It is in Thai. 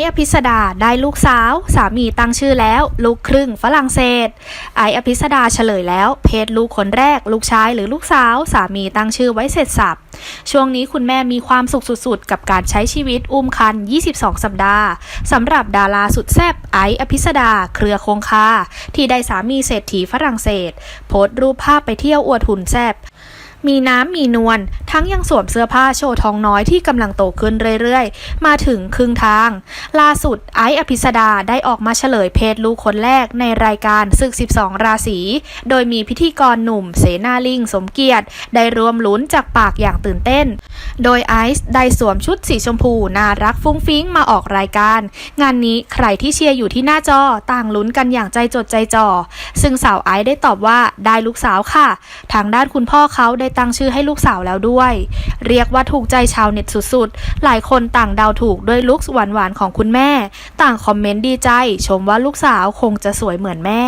ซ์อภิสดาได้ลูกสาว สามีตั้งชื่อแล้ว ลูกครึ่งฝรั่งเศส ไออภิสดาเฉลยแล้ว เพศลูกคนแรก ลูกชายหรือลูกสาว สามีตั้งชื่อไว้เสร็จสับช่วงนี้คุณแม่มีความสุขสุดๆ กับการใช้ชีวิตอุ้มคัน 22 สัปดาห์สำหรับดาราสุดแซ่บไออภิสดา เครือคงคาที่ได้สามีเศรษฐีฝรั่งเศส โพสต์รูปภาพไปเที่ยวอวดหุ่นแซ่บ มีน้ำมีนวลทั้งยังสวมเสื้อผ้าโชว์ทองน้อยที่กำลังโตขึ้นเรื่อยๆ มาถึงครึ่งทาง ล่าสุดไอซ์อภิสดาได้ออกมาเฉลยเพศลูกคนแรกในรายการศึก 12 ราศี โดยมีพิธีกรหนุ่มเสนาลิงสมเกียรติ ได้รวมลุ้นจากปากอย่างตื่นเต้น โดยไอซ์ได้สวมชุดสีชมพูน่ารักฟุ้งฟิ้งมาออกรายการ งานนี้ใครที่เชียร์อยู่ที่หน้าจอต่างลุ้นกันอย่างใจจดใจจ่อซึ่งสาวไอซ์ได้ตอบว่าได้ลูกสาวค่ะ ทางด้านคุณพ่อเขาได้ตั้งชื่อให้ลูกสาวแล้วด้วย เรียกว่าถูกใจชาวเน็ตสุดๆ หลายคนต่างเดาถูกด้วยลุคหวานๆของคุณแม่ ต่างคอมเมนต์ดีใจ ชมว่าลูกสาวคงจะสวยเหมือนแม่